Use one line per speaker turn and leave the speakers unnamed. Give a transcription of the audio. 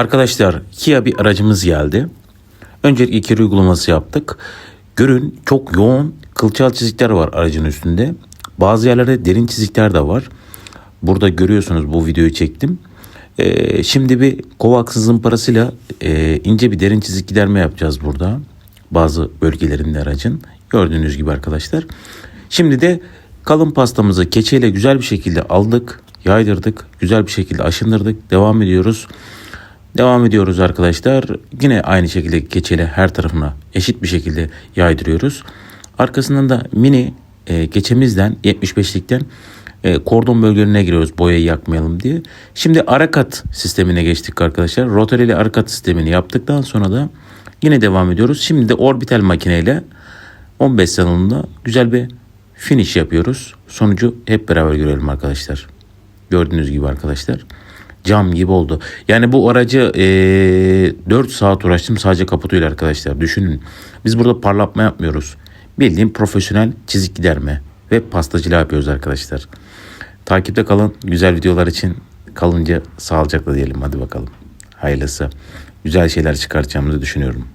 Arkadaşlar Kia bir aracımız geldi. Öncelikle iki uygulaması yaptık. Görün çok yoğun kılçal çizikler var aracın üstünde. Bazı yerlerde derin çizikler de var. Burada görüyorsunuz bu videoyu çektim. Ee, şimdi bir Kovacs zımparasıyla e, ince bir derin çizik giderme yapacağız burada. Bazı bölgelerinde aracın. Gördüğünüz gibi arkadaşlar. Şimdi de kalın pastamızı keçeyle güzel bir şekilde aldık. Yaydırdık. Güzel bir şekilde aşındırdık. Devam ediyoruz. Devam ediyoruz arkadaşlar. Yine aynı şekilde keçeyle her tarafına eşit bir şekilde yaydırıyoruz. Arkasından da mini e, keçemizden 75'likten e, kordon bölgelerine giriyoruz boyayı yakmayalım diye. Şimdi arakat sistemine geçtik arkadaşlar. Rotareli arakat sistemini yaptıktan sonra da yine devam ediyoruz. Şimdi de orbital makineyle 15 salonunda güzel bir finish yapıyoruz. Sonucu hep beraber görelim arkadaşlar. Gördüğünüz gibi arkadaşlar. Cam gibi oldu. Yani bu aracı eee 4 saat uğraştım sadece kaputuyla arkadaşlar. Düşünün. Biz burada parlatma yapmıyoruz. Bildiğin profesyonel çizik giderme ve pastacılığı yapıyoruz arkadaşlar. Takipte kalın. Güzel videolar için kalınca sağlıcakla diyelim. Hadi bakalım. Hayırlısı. Güzel şeyler çıkartacağımızı düşünüyorum.